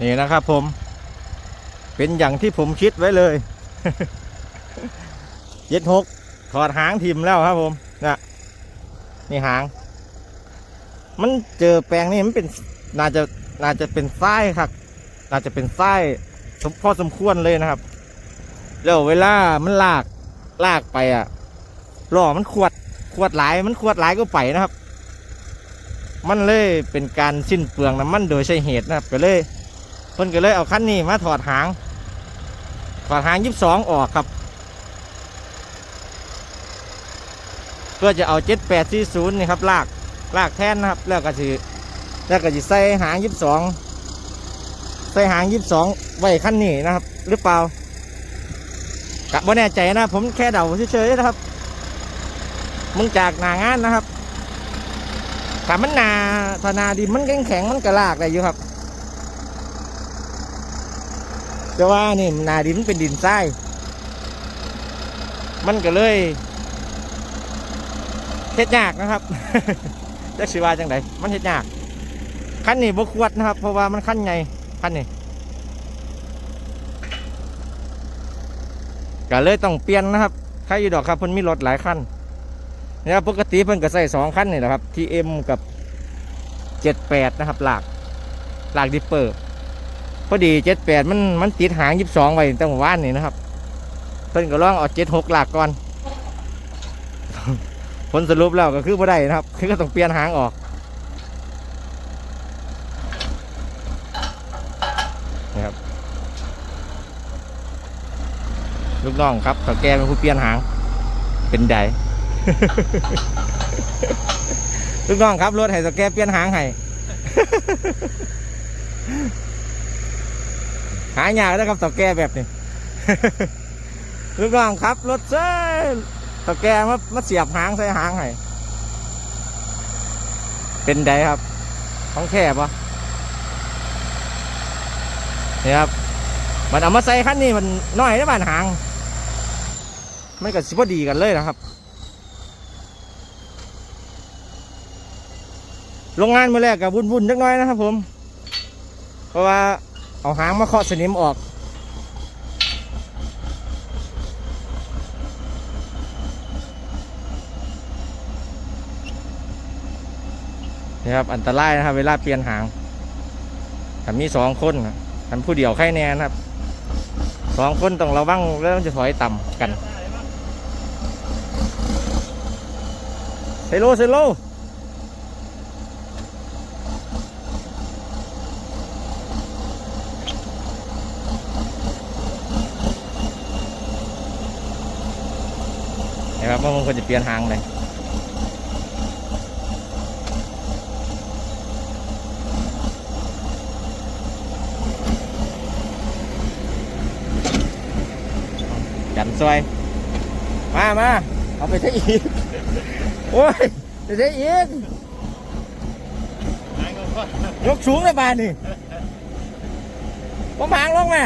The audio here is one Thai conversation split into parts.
นี่นะครับผม เป็นอย่างที่ผมคิดไว้เลยเจ็ดหกถอดหางทิมแล้วครับผมนะนี่หาง มันเจอแปลงนี่มันเป็นน่าจะน่าจะเป็นไส้ครับ น่าจะเป็นไส้พอสมควรเลยนะครับ แล้วเวลามันลากลากไปอะล้อมันขวดขวดหลายมันขวดหลายก็ไปนะครับ มันเลยเป็นการสิ้นเปลืองน้ำมันโดยใช่เหตุนะครับก็เลย พิ่นก็เลยเอาคันนี้มาถอดหาง ถอดหางยี่สิบสองออกครับ เพื่อจะเอาเจ็ดแปดสี่ศูนย์นี่ครับลากลากแท่นนะครับ แล้วก็จะแล้วก็จะใส่หางยี่สิบสองใส่หางยี่สิบสองไว้ขั้นนี้นะครับ หรือเปล่ากะบ่แน่ใจนะ ผมแค่เดาเฉยๆนะครับ มึงจากหนางานนะครับถ้ามันนาถ้านาดินมันแข็งแข็งๆมันก็ลากได้อยู่ครับ แต่ว่านี่นาดินมันเป็นดินทรายมันก็เลยเฮ็ดยากนะครับจะสิว่าจังไดมันเฮ็ดยากขั้นนี้บ่ควรนะครับ เพราะว่ามันขั้นไงขั้นนี้ก็เลยต้องเปลี่ยนนะครับใครอยู่ดอกครับเพิ่นมีรถหลายคันนะครับปกติเพิ่นก็ใส่สองคันนี่แหละครับ TM กับ78นะครับ หลากหลากดิปเปอร์ พอดีเจ็ดแปดมันมันติดหางยี่สิบสองไว้ตั้งแต่ว่านนี่นะครับ เพิ่นก็ลองเอาเจ็ดหกหลักก่อน ผลสรุปแล้วก็คือบ่ได้นะครับ คือก็ต้องเปลี่ยนหางออกนี่ครับลูกน้องครับเขาแกเป็นผู้เปลี่ยนหาง เป็นใดลูกน้องครับรถให้สแกเปลี่ยนหางให้ หายากนะครับเต่าแก่แบบนี้ ลูกน้องครับ รถเซ้ยเต่าแก่มามาเสียบหางใส่หางให้เป็นไดครับของแค่ปะนี่ครับ มันเอามาใส่คันนี้มันน้อยได้บ้านหาง ไม่กับสิบดีกันเลยนะครับ โรงงานเมื่อแรกกับวุ่นๆจักหน้อยนะครับผม เพราะว่า เอาหางมาเคาะสนิมออก นี่ครับ อันตรายนะครับ เวลาเปลี่ยนหางถ้ามีสองคนนะถ้าผู้เดียวใครแน่นะครับสองคนต้องระวังแล้วมันจะถอยต่ำกันเซโลเซโล นะครั บว่ามันควรจะเปลี่ยนหางเลยจันซอยมามาเอาไปใช้อีก โอ้ยไปใช้อีกยกสูงเลยบานนี่ผมหางลงมา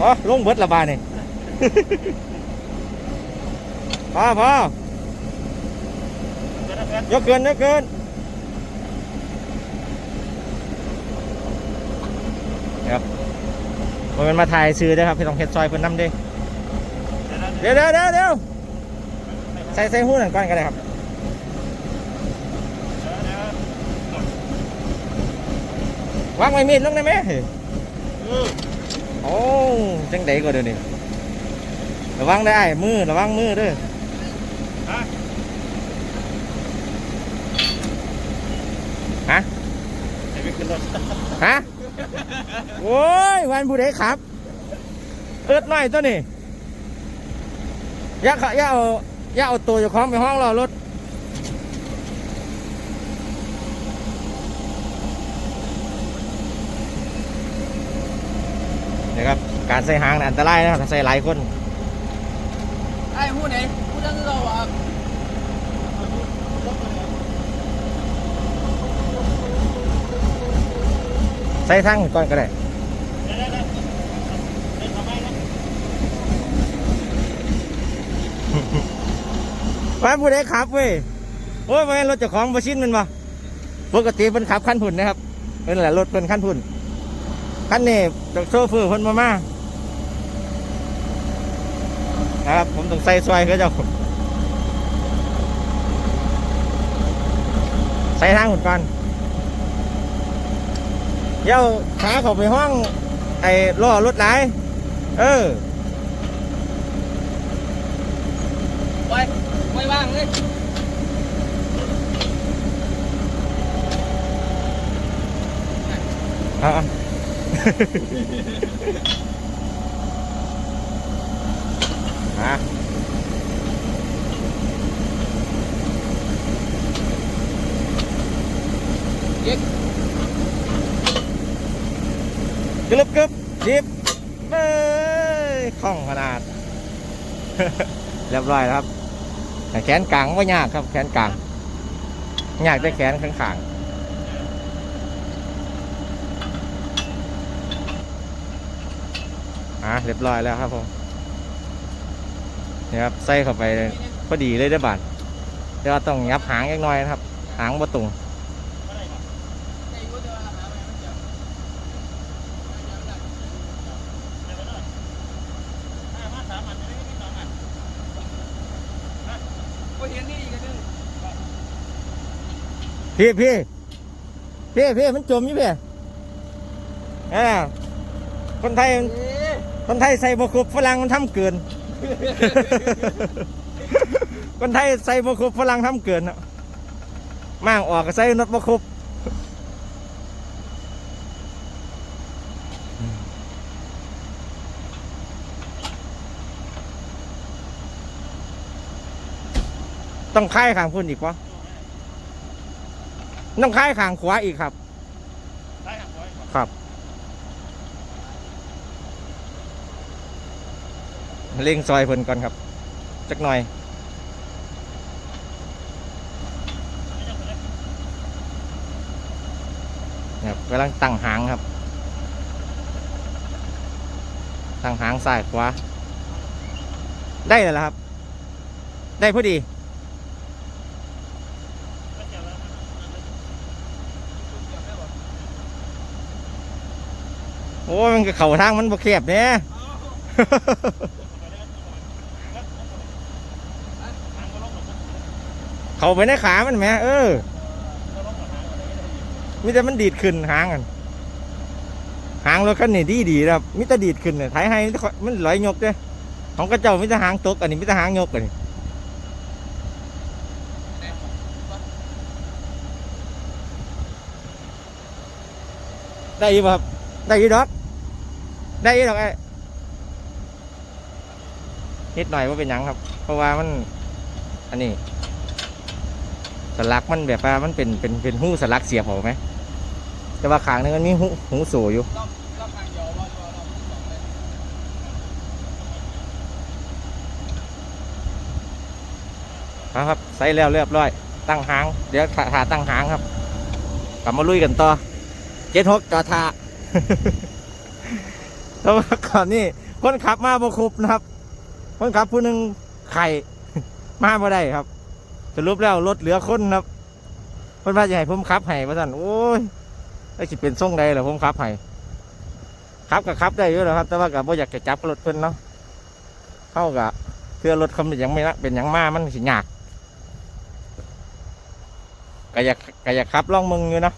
พอลงเบิดละบาทนี่ พอพอยกเกินยกเกินนะครับมันเป็นมาถ่ายซื้อนะครับพี่ต้องเฮ็ดซอยเพิ่นน้ำเด้เดี๋ยวเดี๋ยวเดี๋ยวเดี๋ยวใส่ใส่หูหนังก่อนก็ได้ครับวางไว้มีดลงได้ไหม โอ้จังไดก็เดี๋ยวนี้ระวังได้มือระวังมือเด้วยฮะให้ไปขึ้นรถฮะโอ้ยวันผู้ใดครับ เอิดหน่อยตัวนี้อย่าเขาอย่าเอาอย่าเอาตัวเจ้าของไปห้องรอรถ การใส่หางอันตรายนะถ้าใส่หลายคนไอ้พูดไหนพูดเรื่องเราอะใส่ทั้งก่อนก็ได้ว่าผู้ใดขับเว้ยโอ้ยว่าแม่รถเจ้าของบชินมันมาปกติเป็นขับขั้นหุ่นนะครับเป็นแหละรถเป็นขั้นหุ่นขั้นนี้โชเฟอร์เพิ่นมามา นะครับ ผมต้องใส่ซอยเขาเจ้าใส่ทางหุ่นก่อนเดี๋ยวขาเขาไปห้อง ไอ้ล้อรถไหลายเออไปไปว่างเลยอะ อะ เย็ก กรึบกรึบจิบเอ้ยคล่องขนาด เรียบร้อยแล้วครับแต่แขนกลางว่ายากครับ แขนกลางยากได้แขนข้างขางอะเรียบร้อยแล้วครับผมนี่ครับใส่เข้าไปพอดีเลยได้บาทแต่ว่าต้องยับหางเล็กน้อยนะครับ หางบ่ตรง ไปเห็นนี่อีกอันหนึง พี่พี่พี่พี่มันจมอยู่พี่อ่าคนไทยมันเอ๊ะคนไทยใส่บครบฝรั่งมันทำเกิน คนไทยใส่บครบฝรั่งทำเกินอะมั่งออกก็ใส่นดบครบต้องค่ายขางพุ่นอีกวะ ต้องค่ายขางขวาอีกครับครับ เล่งซอยเพิ่นก่อนครับ จักหน่อย ครับกำลังตั้งหางครับตั้งหางซ้ายขวาได้แล้วล่ะครับ ได้พอดี โอ้ยมันก็เข่าทางมันบ่แคบเนี่ยเข่าไปในขามันไหมเออมิแต่มันดีดขึ้นหางกันหางรถคันนี้ดีดีครับมิแต่ดีดขึ้นเนี่ยถ่ายให้มันลอยยกเด้ของกระเจ้ามิแต่หางตกอันนี้มิแต่หางยกอันนี้ได้ยี่บ่ครับได้ยี่ดอก ได้อยี่ดอกไอ้นิดหน่อยว่าเป็นยังครับ เพราะว่ามัน อันนี้ สลักมันแบบว่ามันเป็นเป็นเป็นหูสลักเสียบเอไหมแต่ว่าขางนึงมันมีหูหูโสอยู่ครับครับใส่แล้วเรียบร้อย ตั้งหาง เดี๋ยวถ่าตั้งหางครับ กลับมาลุยกันต่อเจ็ดหกจอทา เพราะว่าก่อนนี่คนขับมาบ่ครบนะครับ คนขับผู้หนึ่งไข่มาบ่ได้ครับสรุปแล้วรถเหลือคนครับเพิ่นว่าจะให้ผมขับให้ว่าสั่นโอ้ยไอ้สิเป็นส่งใดเหรอผมขับให้ขับก็ขับได้อยู่แล้วครับ แต่ว่าก็บ่อยากจะจับรถเพิ่นเนาะเข้ากับเพื่อรถเขามันยังไม่ละเป็นยังมามันสิยากก็อยากก็อยากขับล่องมึงอยู่เนะ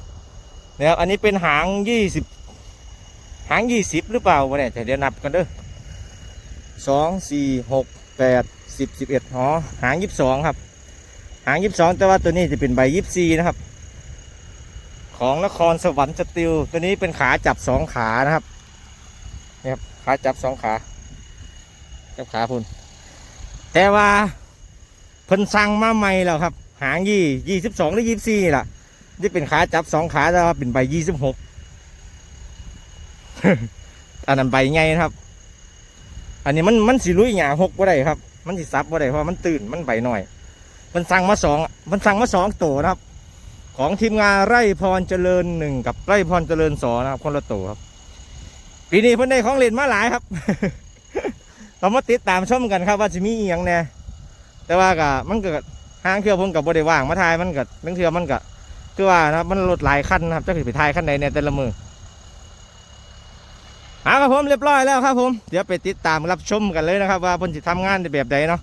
เนี่ยอันนี้เป็นหางยี่สิบ หางยี่สิบหรือเปล่าวะเนี่ยเดี๋ยวนับกันเด้อสองสี่หกแปดสิบสิบเอ็ดหอหางยี่สิบสองครับ หางยี่สิบสองแต่ว่าตัวนี้จะเป็นใบยี่สิบสี่นะครับ ของนครสวรรค์สติลตัวนี้เป็นขาจับสองขานะครับนี่ครับขาจับสองขาจับขาพุ่นแต่ว่าเพิ่นสั่งมาใหม่แล้วครับ หางยี่ยี่สิบสองหรือยี่สิบสี่ล่ะที่เป็นขาจับสองขาแต่ว่าเป็นใบยี่สิบหก อันนั้นใบไงนะครับ อันนี้มันมันสีลุยหยาหกบ่าได้ครับ มันสิซับบ่าได้เพราะมันตื่นมันใบหน่อย มันสั่งมาสองมันสั่งมาสองตัวนะครับ ของทีมงานไร่พรเจริญหนึ่งกับไร่พรเจริญสองนะครับ คนละตัวครับปีนี้เพิ่นได้ของเล่นมาหลายครับ เรามาติดตามชมกันครับ ว่าจะมีอีหยังแน่แต่ว่าก็มันเก็ห้างเทื่อผมกับบริว่างมาทายมันเกับบางเทื่อมันก็คือว่านะครับมันรถหลายคันนะครับจะไปทายคันใดเนี่ยแต่ละมือ เอาครับผมเรียบร้อยแล้วครับผมเดี๋ยวไปติดตามรับชมกันเลยนะครับ ว่าพ่นจะทำงานในแบบใดเนาะ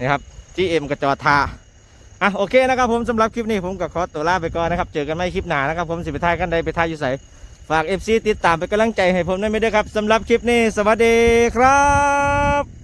นะครับ GM กระจอทาอะโอเคนะครับผมสำหรับคลิปนี้ผมกับคอตัวลาไปก่อนนะครับ เจอกันใหม่คลิปหน้านะครับ ผมสิไปทายกันใดไปทายอยู่ใสฝาก FC ติดตามไป็นกำลังใจให้ผมได้ไหมด้วยครับสำหรับคลิปนี้สวัสดีครับ